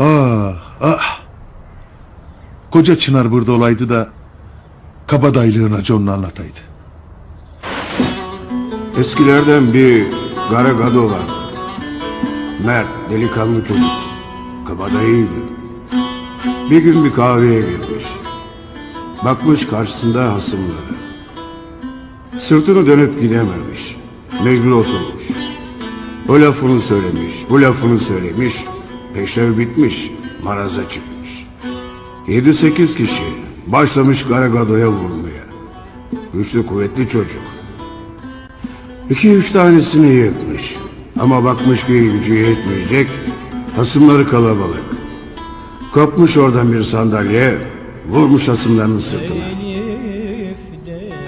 Ah ah. Koca Çınar burada olaydı da kabadaylığına John'unu anlataydı. Eskilerden bir Garagado vardı. Mert, delikanlı çocuk. Kabadayıydı. Bir gün bir kahveye girmiş. Bakmış karşısında hasımları. Sırtını dönüp gidememiş. Mecbur oturmuş. O lafını söylemiş, bu lafını söylemiş. Peşrev bitmiş, maraza çıkmış. Yedi sekiz kişi başlamış Garagado'ya vurmaya. Güçlü kuvvetli çocuk. İki üç tanesini yıkmış. Ama bakmış ki gücü yetmeyecek. Hasımları kalabalık. Kapmış oradan bir sandalye. Vurmuş hasımlarının sırtına.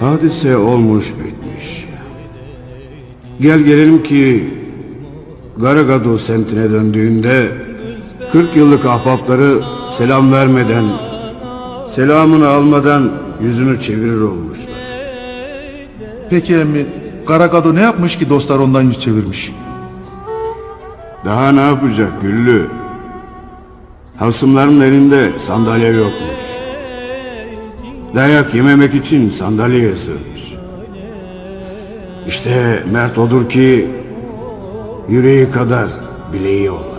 Hadise olmuş bitmiş. Gel gelelim ki Garagado semtine döndüğünde 40 yıllık ahbapları selam vermeden selamını almadan yüzünü çevirir olmuşlar. Peki emmi Karagado ne yapmış ki dostlar ondan yüz çevirmiş? Daha ne yapacak Güllü? Hasımların elinde sandalye yokmuş. Dayak yememek için sandalyeye sığmış. İşte Mert odur ki yüreği kadar bileği olmuş.